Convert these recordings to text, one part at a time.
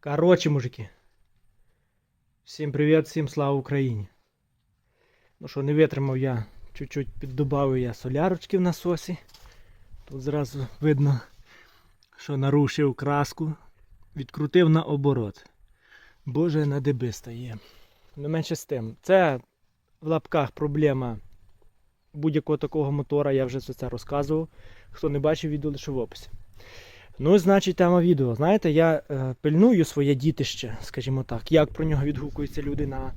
Короче, мужики. Всім привіт, всім слава Україні. Ну що, не витримав я, чуть-чуть піддобавив я солярочки в насосі. Тут зразу видно, що нарушив краску, відкрутив на оборот. Боже, на деби стає. Не менше з тим. Це в лапках проблема будь-якого такого мотора, я вже це розказував. Хто не бачив відео, лише в описі. Ну, значить, тема відео. Знаєте, я е, пильную своє дітище, скажімо так, як про нього відгукуються люди на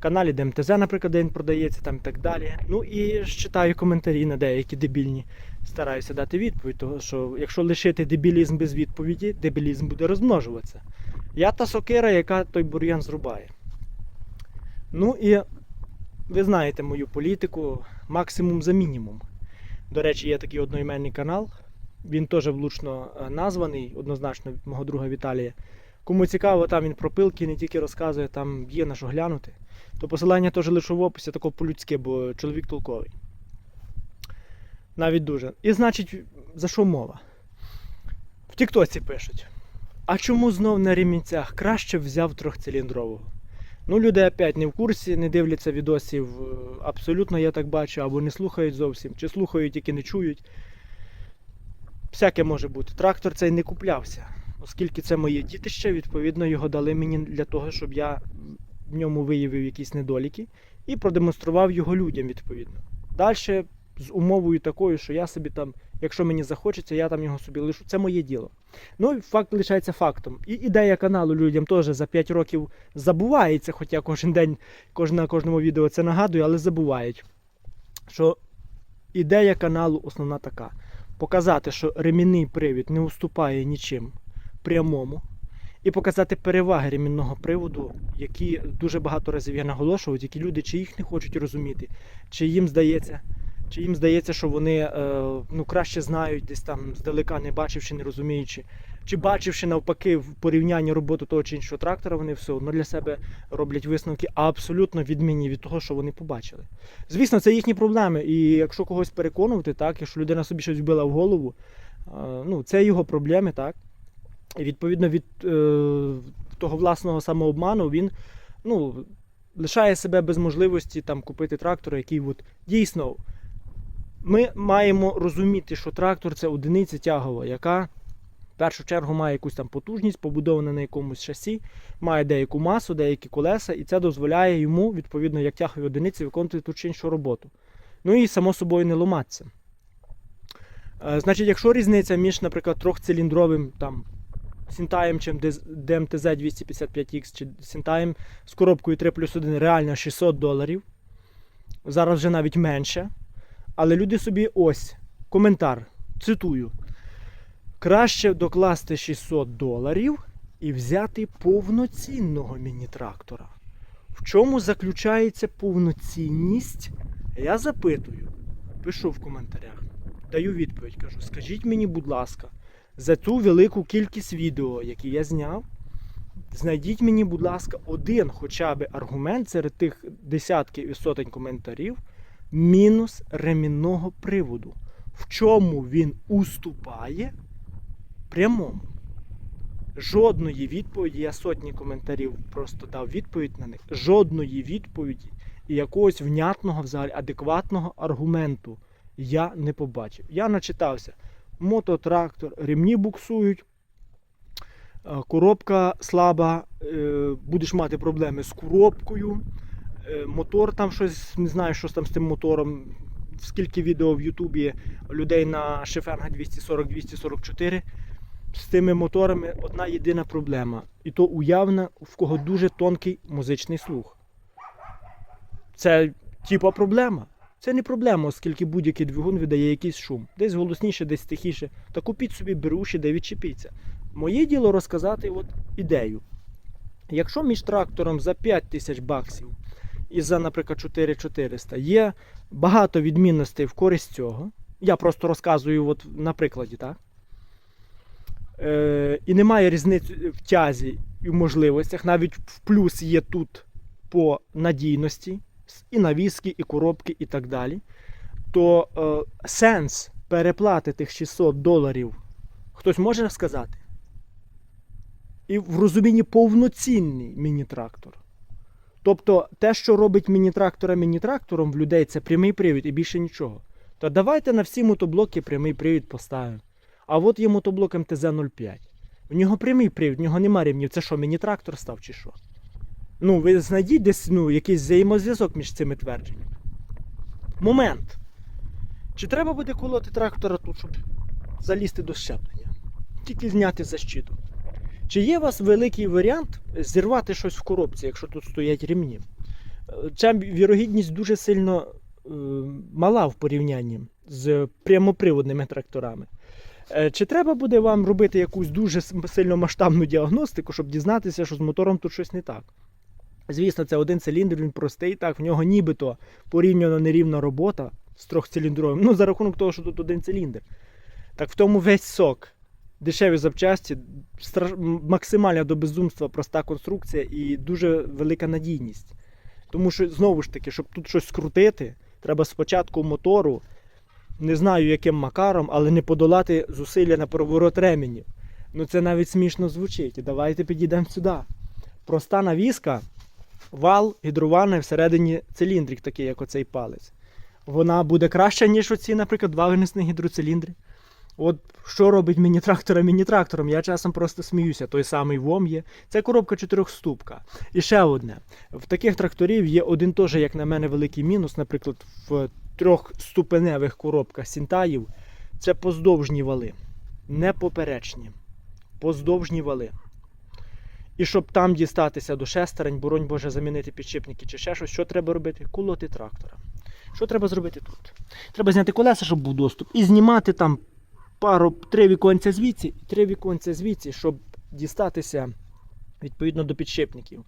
каналі ДМТЗ, наприклад, де він продається там і так далі. Ну і читаю коментарі на деякі дебільні. Стараюся дати відповідь, тому що якщо лишити дебілізм без відповіді, дебілізм буде розмножуватися. Я та сокира, яка той бур'ян зрубає. Ну і ви знаєте мою політику максимум за мінімум. До речі, є такий одноіменний канал. Він теж влучно е, названий, однозначно мого друга Віталія. Кому цікаво, там він про пилки не тільки розказує, там є на що глянути. То посилання теж лише в описі, тако по-людськи, бо чоловік толковий. Навіть дуже. І значить, за що мова? В Тіктоці пишуть. А чому знов на ремінцях краще взяв трьохциліндрового? Ну, люди опять не в курсі, не дивляться відосів е, абсолютно, я так бачу, або не слухають зовсім, чи слухають, тільки не чують. Всяке може бути. Трактор цей не куплявся, оскільки це моє дітище, відповідно, його дали мені для того, щоб я в ньому виявив якісь недоліки і продемонстрував його людям відповідно. Далі з умовою такою, що я собі там, якщо мені захочеться, я там його собі лишу. Це моє діло. Ну і факт лишається фактом. І ідея каналу людям теж за 5 років забувається, хоча кожен день, на кожному відео це нагадую, але забувають. Що ідея каналу основна така показати, що ремінний привід не уступає нічим прямому, і показати переваги ремінного приводу, які дуже багато разів я наголошував, які люди чи їх не хочуть розуміти, чи їм здається, чи їм здається, що вони е, ну, краще знають, десь там здалека не бачивши, не розуміючи, чи бачивши навпаки в порівнянні роботи того чи іншого трактора, вони все одно для себе роблять висновки абсолютно відмінні від того, що вони побачили. Звісно, це їхні проблеми. І якщо когось переконувати, так, якщо людина собі щось вбила в голову, е, ну, це його проблеми, так. І відповідно від е, того власного самообману він ну, лишає себе без можливості там, купити трактор, який от, дійсно. Ми маємо розуміти, що трактор це одиниця тягова, яка в першу чергу має якусь там потужність, побудована на якомусь шасі, має деяку масу, деякі колеса, і це дозволяє йому, відповідно, як тягові одиниці, виконувати ту чи іншу роботу. Ну і само собою не ломатися. Е, Значить, якщо різниця між, наприклад, трьохциліндровим там, Сінтаєм, чим ДМТЗ 255X чи Сінтаєм з коробкою 3 плюс 1 реально 600 доларів, зараз вже навіть менше. Але люди собі ось коментар, цитую. Краще докласти 600 доларів і взяти повноцінного міні-трактора. В чому заключається повноцінність? Я запитую, пишу в коментарях, даю відповідь, кажу, скажіть мені, будь ласка, за ту велику кількість відео, які я зняв, знайдіть мені, будь ласка, один хоча б аргумент серед тих десятків і сотень коментарів мінус ремінного приводу. В чому він уступає прямому. Жодної відповіді, я сотні коментарів просто дав відповідь на них. Жодної відповіді і якогось внятного, взагалі адекватного аргументу я не побачив. Я начитався. Мототрактор, ремні буксують, е, коробка слаба, е, будеш мати проблеми з коробкою. Е, Мотор там щось, не знаю, що там з тим мотором. Скільки відео в Ютубі людей на Шефенга 240-244 з тими моторами одна єдина проблема. І то уявна, в кого дуже тонкий музичний слух. Це типа проблема. Це не проблема, оскільки будь-який двигун видає якийсь шум. Десь голосніше, десь тихіше. Та купіть собі беруші, де відчепіться. Моє діло розказати от ідею. Якщо між трактором за 5 тисяч баксів і за, наприклад, 4400 є багато відмінностей в користь цього. Я просто розказую от на прикладі, так? Е, і немає різниці в тязі і в можливостях. Навіть в плюс є тут по надійності, і навіски, і коробки, і так далі. То е, сенс переплати тих 600 доларів хтось може сказати? і в розумінні повноцінний міні-трактор. Тобто те, що робить міні-трактора міні-трактором в людей, це прямий привід і більше нічого. То давайте на всі мотоблоки прямий привід поставимо. А от є мотоблок МТЗ-05. В нього прямий привід, в нього нема рівнів. Це що, міні-трактор став чи що? Ну, ви знайдіть десь ну, якийсь взаємозв'язок між цими твердженнями. Момент. Чи треба буде колоти трактора тут, щоб залізти до щеплення? Тільки зняти защиту. Чи є у вас великий варіант зірвати щось в коробці, якщо тут стоять рівні? Ця вірогідність дуже сильно е, мала в порівнянні з прямоприводними тракторами. Е, Чи треба буде вам робити якусь дуже сильно масштабну діагностику, щоб дізнатися, що з мотором тут щось не так? Звісно, це один циліндр, він простий, так, в нього нібито порівняно нерівна робота з трьохциліндровим. Ну, за рахунок того, що тут один циліндр. Так в тому весь сок. Дешеві запчасті, страш... м- максимальна до безумства проста конструкція і дуже велика надійність. Тому що, знову ж таки, щоб тут щось скрутити, треба спочатку мотору, не знаю яким макаром, але не подолати зусилля на поворот ременів. Ну це навіть смішно звучить. Давайте підійдемо сюди. Проста навіска, вал гідрований всередині циліндрик, такий, як оцей палець. Вона буде краща, ніж оці, наприклад, два винесені гідроциліндри. От що робить міні-трактора міні-трактором? Я часом просто сміюся. Той самий ВОМ є. Це коробка чотирьохступка. І ще одне. В таких тракторів є один теж, як на мене, великий мінус, наприклад, в трьохступеневих коробках сінтаїв. Це поздовжні вали. Не поперечні. Поздовжні вали. І щоб там дістатися до шестерень, боронь Боже, замінити підшипники чи ще щось, що треба робити? Кулоти трактора. Що треба зробити тут? Треба зняти колеса, щоб був доступ, і знімати там пару три віконця звідси і три віконця звідси, щоб дістатися відповідно до підшипників.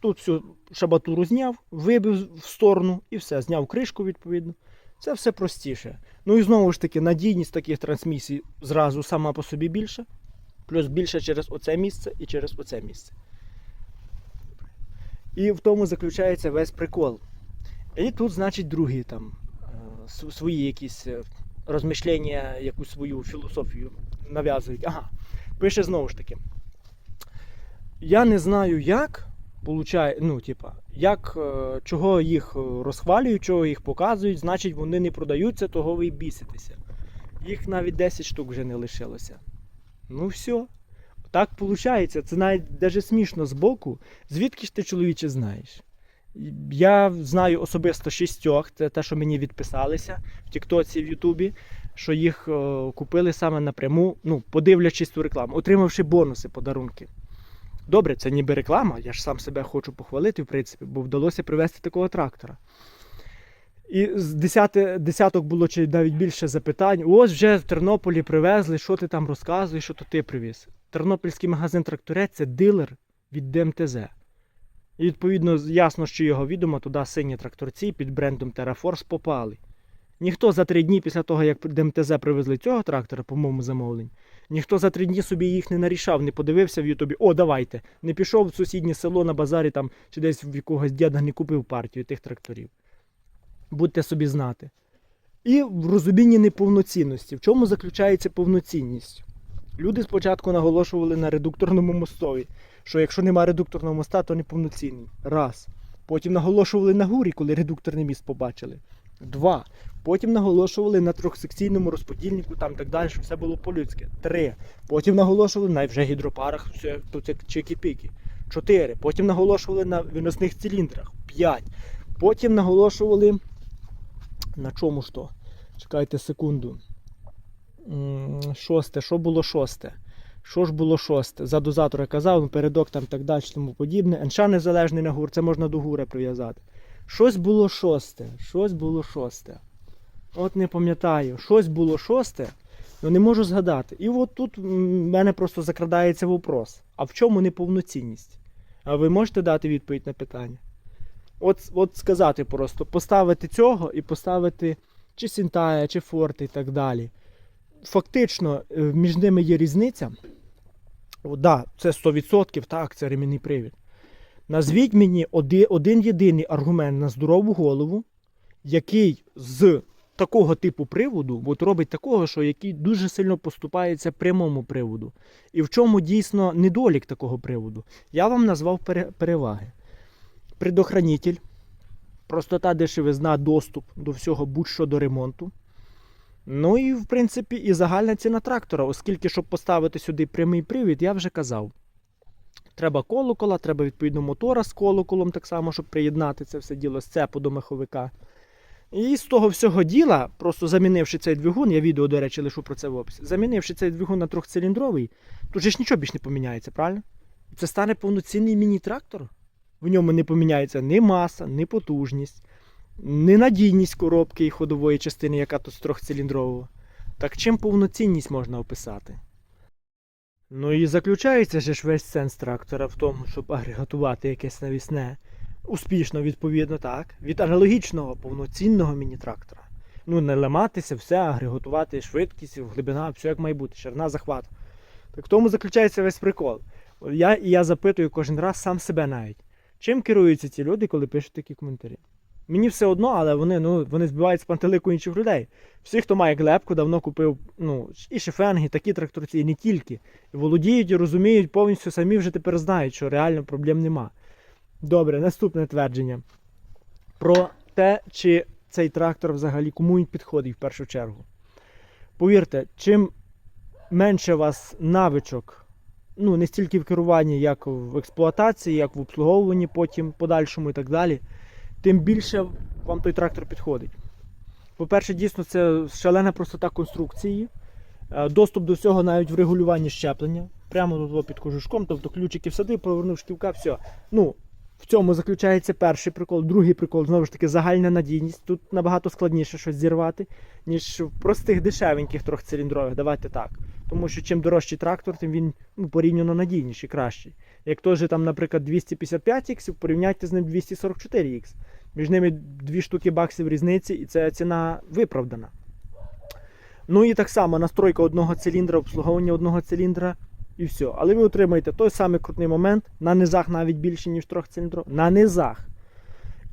Тут всю шабатуру зняв, вибив в сторону і все, зняв кришку відповідно. Це все простіше. Ну і знову ж таки, надійність таких трансмісій зразу сама по собі більша. Плюс більше через оце місце і через оце місце. І в тому заключається весь прикол. І тут, значить, другі там е, свої якісь е, розмішлення, якусь свою філософію нав'язують. Ага, пише знову ж таки. Я не знаю, як получає, ну, типа, як, е, чого їх е, розхвалюють, чого їх показують, значить вони не продаються, того ви біситеся. Їх навіть 10 штук вже не лишилося. Ну все. Так виходить, це навіть даже смішно збоку. Звідки ж ти чоловіче знаєш? Я знаю особисто шістьох, це те, що мені відписалися в Тіктоці, в Ютубі, що їх е, купили саме напряму, ну, подивлячись ту рекламу, отримавши бонуси, подарунки. Добре, це ніби реклама, я ж сам себе хочу похвалити, в принципі, бо вдалося привезти такого трактора. І з десяти, десяток було чи навіть більше запитань. Ось вже в Тернополі привезли, що ти там розказуєш, що то ти привіз. Тернопільський магазин тракторець це дилер від ДМТЗ. І відповідно ясно, що його відомо, туди сині тракторці під брендом TerraForce попали. Ніхто за три дні після того, як ДМТЗ привезли цього трактора, по моєму замовленню, ніхто за три дні собі їх не нарішав, не подивився в Ютубі, о, давайте. Не пішов в сусіднє село на базарі там чи десь в якогось діда не купив партію тих тракторів. Будьте собі знати. І в розумінні неповноцінності. В чому заключається повноцінність? Люди спочатку наголошували на редукторному мостові, що якщо немає редукторного моста, то неповноцінний. Раз. Потім наголошували на гурі, коли редукторний міст побачили. Два. Потім наголошували на трьохсекційному розподільнику, там так далі, щоб все було по-людськи. Три. Потім наголошували на вже гідропарах, все тут як чики-піки. Чотири. Потім наголошували на виносних циліндрах. П'ять. Потім наголошували. На чому ж то? Чекайте секунду. Шосте. Що було шосте? Що ж було шосте? За дозатора казав, передок там так далі, тому подібне. НШ незалежний на гур, це можна до гура прив'язати. Щось було шосте. Щось було шосте. От не пам'ятаю. Щось було шосте, але не можу згадати. І от тут в мене просто закрадається вопрос. А в чому неповноцінність? А ви можете дати відповідь на питання? От, от сказати просто, поставити цього і поставити чи Сінтая, чи Форт і так далі. Фактично, е, між ними є різниця. О, да, це 100%, так, це ремінний привід. Назвіть мені один, один єдиний аргумент на здорову голову, який з такого типу приводу, от робить такого, що який дуже сильно поступається прямому приводу. І в чому дійсно недолік такого приводу? Я вам назвав переваги. Предохранитель, простота дешевизна, доступ до всього будь-що до ремонту. Ну і в принципі і загальна ціна трактора, оскільки, щоб поставити сюди прямий привід, я вже казав. Треба колокола, треба відповідно мотора з колоколом, так само, щоб приєднати це все діло з цепу до маховика. І з того всього діла, просто замінивши цей двигун, я відео, до речі, лишу про це в описі, замінивши цей двигун на трьохциліндровий, тут же ж нічого більш не поміняється, правильно? Це стане повноцінний міні-трактор. В ньому не поміняється ні маса, ні потужність, ні надійність коробки і ходової частини, яка тут з трьохциліндрового. Так чим повноцінність можна описати? Ну і заключається же ж весь сенс трактора в тому, щоб агрегатувати якесь навісне. Успішно, відповідно, так. Від аналогічного повноцінного міні-трактора. Ну, не ламатися, все, агрегатувати швидкість, глибина, все як має бути, ширина захват. Так в тому заключається весь прикол. Я, і я запитую кожен раз сам себе навіть. Чим керуються ці люди, коли пишуть такі коментарі? Мені все одно, але вони, ну, вони збивають з пантелику інших людей. Всі, хто має глебку, давно купив ну, і шифенги, такі тракторці, і не тільки. І володіють і розуміють повністю самі вже тепер знають, що реально проблем нема. Добре, наступне твердження. Про те, чи цей трактор взагалі кому він підходить в першу чергу. Повірте, чим менше у вас навичок, ну не стільки в керуванні, як в експлуатації, як в обслуговуванні, потім подальшому і так далі, тим більше вам той трактор підходить. По-перше, дійсно, це шалена простота конструкції, е, доступ до всього навіть в регулюванні щеплення. Прямо тут під кожушком, тобто ключики всади, повернув шківка, все. Ну, в цьому заключається перший прикол. Другий прикол, знову ж таки, загальна надійність. Тут набагато складніше щось зірвати, ніж в простих дешевеньких трьохциліндрових. Давайте так. Тому що чим дорожчий трактор, тим він ну, порівняно надійніший, кращий. Як той же там, наприклад, 255 х порівняйте з ним 244 х Між ними дві штуки баксів різниці, і ця ціна виправдана. Ну і так само настройка одного циліндра, обслуговування одного циліндра і все. Але ви отримаєте той самий крутний момент на низах навіть більше, ніж трьохциліндров. На низах.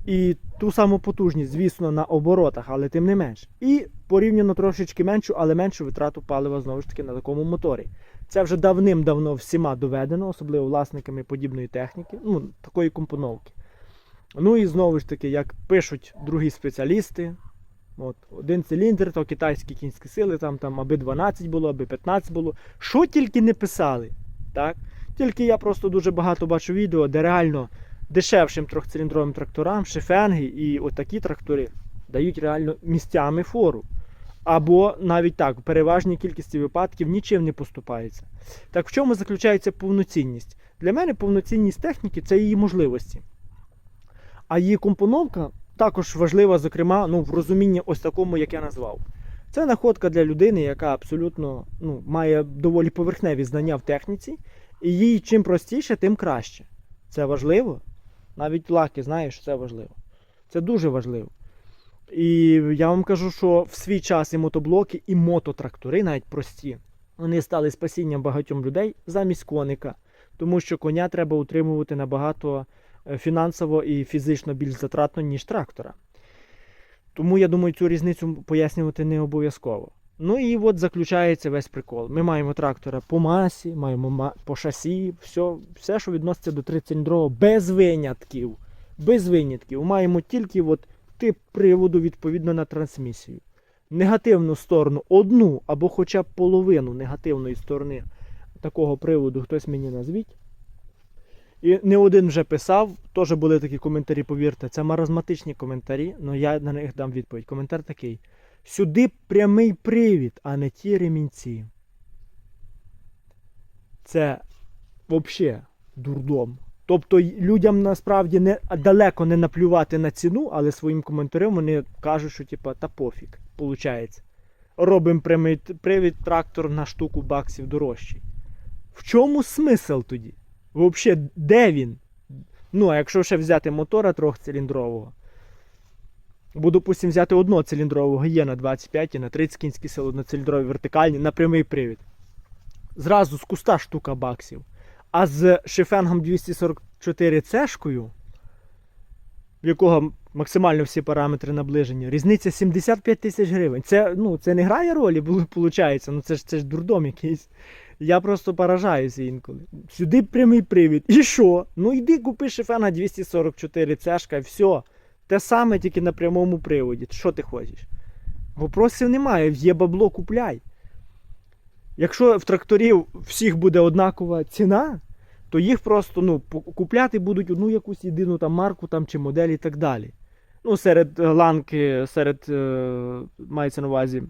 І ту саму потужність, звісно, на оборотах, але тим не менш. І порівняно трошечки меншу, але меншу витрату палива знову ж таки на такому моторі. Це вже давним-давно всіма доведено, особливо власниками подібної техніки, ну, такої компоновки. Ну і знову ж таки, як пишуть другі спеціалісти, от, один циліндр, то китайські кінські сили, там, там аби 12 було, аби 15 було. Що тільки не писали. Так? Тільки я просто дуже багато бачу відео, де реально дешевшим трьохциліндровим тракторам, шифенги і отакі трактори дають реально місцями фору. Або навіть так, в переважній кількості випадків нічим не поступається. Так в чому заключається повноцінність? Для мене повноцінність техніки це її можливості. А її компоновка також важлива, зокрема, ну, в розумінні ось такому, як я назвав. Це находка для людини, яка абсолютно ну, має доволі поверхневі знання в техніці, і їй чим простіше, тим краще. Це важливо. Навіть лаки, знаєш, це важливо. Це дуже важливо. І я вам кажу, що в свій час і мотоблоки, і мототрактори, навіть прості, вони стали спасінням багатьом людей замість коника. Тому що коня треба утримувати набагато е, фінансово і фізично більш затратно, ніж трактора. Тому я думаю, цю різницю пояснювати не обов'язково. Ну і от заключається весь прикол. Ми маємо трактора по масі, маємо ма- по шасі, все, все, що відноситься до трициліндрового, без винятків. Без винятків. Маємо тільки от тип приводу відповідно на трансмісію. Негативну сторону, одну або хоча б половину негативної сторони такого приводу хтось мені назвіть. І не один вже писав, теж були такі коментарі, повірте, це маразматичні коментарі, але я на них дам відповідь. Коментар такий. Сюди прямий привід, а не ті ремінці. Це взагалі дурдом. Тобто людям насправді не, далеко не наплювати на ціну, але своїм коментарем вони кажуть, що типа, та пофіг, виходить. Робимо прямий привід трактор на штуку баксів дорожчий. В чому смисл тоді? Взагалі, де він? Ну, а якщо ще взяти мотора трьохциліндрового, бо, допустим, взяти одноциліндрового є на 25 і на 30 кінські сили, одноциліндрові вертикальні на прямий привід. Зразу з куста штука баксів. А з шифенгом 244 цешкою, в якого Максимально всі параметри наближені. Різниця 75 тисяч гривень. Це, ну, це не грає ролі, виходить. Ну це ж це ж дурдом якийсь. Я просто поражаюся інколи. Сюди прямий привід. І що? Ну йди купи шифена 244 цешка, і все. Те саме, тільки на прямому приводі. Що ти хочеш? Вопросів немає, є бабло, купляй. Якщо в тракторів всіх буде однакова ціна, то їх просто ну, купляти будуть одну якусь єдину там марку там, чи модель і так далі. Ну, серед е, ланки, серед е, мається на увазі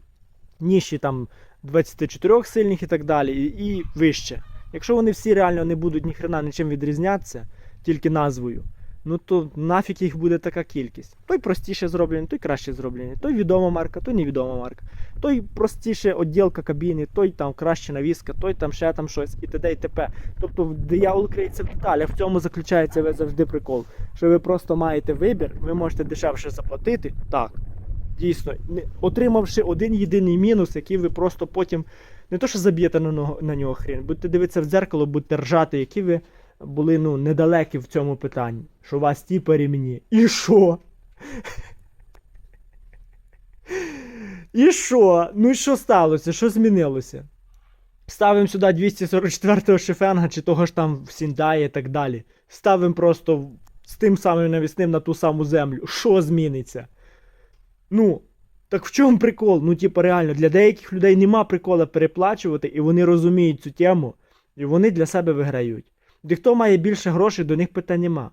ніші там 24 сильних і так далі, і, і вище. Якщо вони всі реально не будуть ніхрена нічим відрізнятися, тільки назвою, ну то нафіг їх буде така кількість. Той простіше зроблений, той краще зроблений, той відома марка, той невідома марка, той простіше відділка кабіни, той там краще навіска, той там ще там щось і т.д. і т.п. Тобто диявол криється в деталях. В цьому заключається весь завжди прикол. Що ви просто маєте вибір, ви можете дешевше заплатити. Так. Дійсно, отримавши один єдиний мінус, який ви просто потім не то, що заб'єте на нього, на нього хрін, будете дивитися в дзеркало, будете ржати, які ви були ну, недалекі в цьому питанні. Що у вас ті перемні. І що? І що? Ну і що сталося? Що змінилося? Ставимо сюди 244-го шифенга чи того ж там в Сіндаї і так далі. Ставимо просто з тим самим навісним на ту саму землю. Що зміниться? Ну, так в чому прикол? Ну, типу, реально, для деяких людей нема прикола переплачувати, і вони розуміють цю тему, і вони для себе виграють. Де хто має більше грошей, до них питань нема.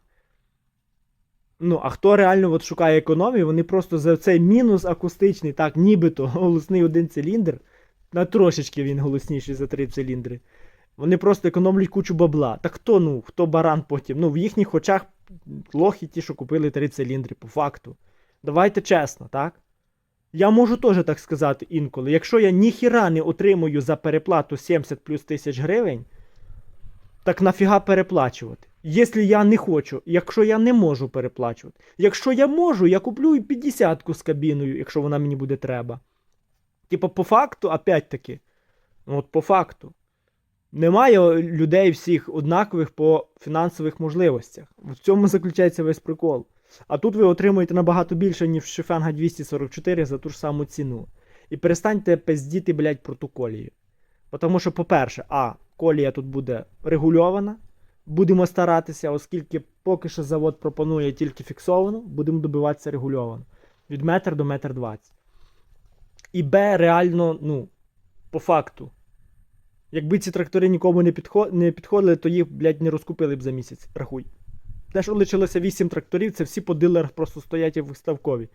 Ну, а хто реально от шукає економію, вони просто за цей мінус акустичний, так, нібито голосний один циліндр, на трошечки він голосніший за три циліндри. Вони просто економлять кучу бабла. Так хто, ну, хто баран потім? Ну, в їхніх очах лохи ті, що купили три циліндри, по факту. Давайте чесно, так? Я можу теж так сказати інколи. Якщо я ніхіра не отримую за переплату 70 плюс тисяч гривень, так нафіга переплачувати? Якщо я не хочу, якщо я не можу переплачувати. Якщо я можу, я куплю і 50-ку з кабіною, якщо вона мені буде треба. Типа, по факту, опять-таки, ну от по факту, немає людей всіх однакових по фінансових можливостях. В цьому заключається весь прикол. А тут ви отримуєте набагато більше, ніж Шифенга 244 за ту ж саму ціну. І перестаньте пиздіти, блядь, протоколію. Тому що, по-перше, а, колія тут буде регульована. Будемо старатися, оскільки поки що завод пропонує тільки фіксовану, будемо добиватися регульовано. Від метр до метр двадцять. І Б, реально, ну, по факту. Якби ці трактори нікому не, не підходили, то їх, блядь, не розкупили б за місяць. Рахуй. Те, що лишилося 8 тракторів, це всі по дилерах просто стоять і виставкові.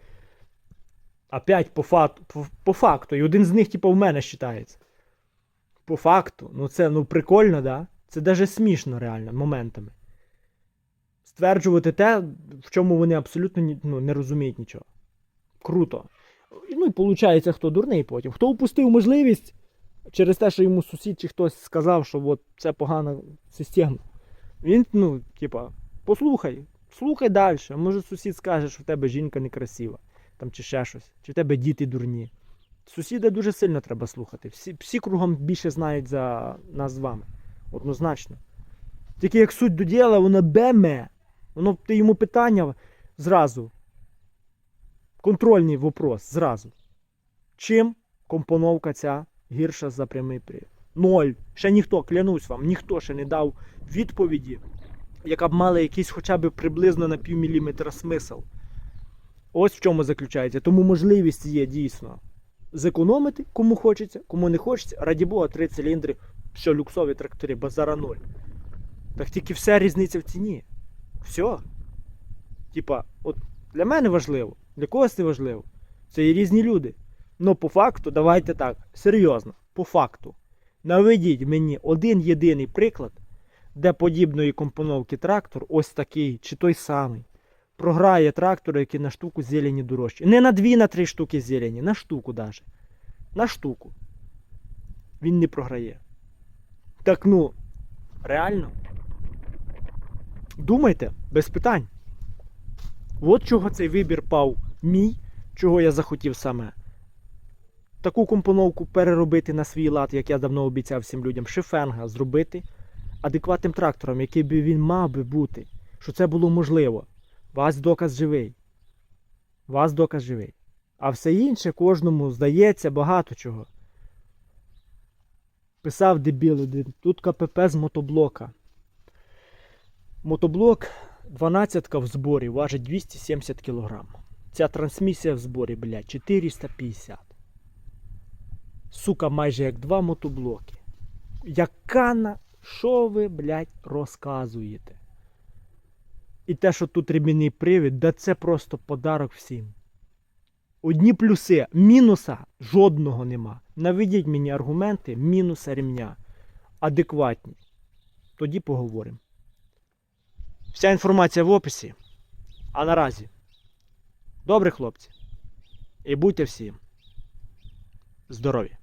Опять по, факту, по, по факту. І один з них, типу, в мене вважається. По факту. Ну це ну прикольно, да? Це навіть смішно реально моментами. Стверджувати те, в чому вони абсолютно ну, не розуміють нічого. Круто. Ну і виходить, хто дурний потім. Хто упустив можливість через те, що йому сусід чи хтось сказав, що от це погана система. Він, ну, типа, послухай, слухай далі. Може сусід скаже, що в тебе жінка некрасива, там чи ще щось, чи в тебе діти дурні. Сусіда дуже сильно треба слухати. Всі, всі кругом більше знають за нас з вами. Однозначно. Тільки як суть до діла, воно беме. Воно ти йому питання зразу. Контрольний вопрос зразу. Чим компоновка ця гірша за прямий привід? Ноль. Ще ніхто, клянусь вам, ніхто ще не дав відповіді, яка б мала якийсь хоча б приблизно на пів міліметра смисл. Ось в чому заключається. Тому можливість є дійсно зекономити, кому хочеться, кому не хочеться. Раді Бога, три циліндри, що люксові трактори, базара ноль. Так тільки вся різниця в ціні. Все. Типа, от для мене важливо, для когось не важливо. Це є різні люди. Ну, по факту, давайте так, серйозно, по факту. Наведіть мені один єдиний приклад, де подібної компоновки трактор, ось такий, чи той самий, програє трактор, який на штуку зелені дорожче. Не на дві, на три штуки зелені, на штуку даже. На штуку. Він не програє. Так ну, реально. Думайте, без питань. От чого цей вибір пав мій, чого я захотів саме. Таку компоновку переробити на свій лад, як я давно обіцяв всім людям, шифенга зробити адекватним трактором, який би він мав би бути, що це було можливо. Вас доказ живий. Вас доказ живий. А все інше кожному здається багато чого. Писав дебіл один. Тут КПП з мотоблока. Мотоблок 12 в зборі важить 270 кг. Ця трансмісія в зборі, блядь, 450. Сука, майже як два мотоблоки. Яка на. Що ви, блядь, розказуєте? І те, що тут ремінний привід, да це просто подарок всім. Одні плюси, мінуса жодного нема. Наведіть мені аргументи мінуса ремня. Адекватні. Тоді поговоримо. Вся інформація в описі. А наразі. Добре, хлопці. І будьте всі здорові!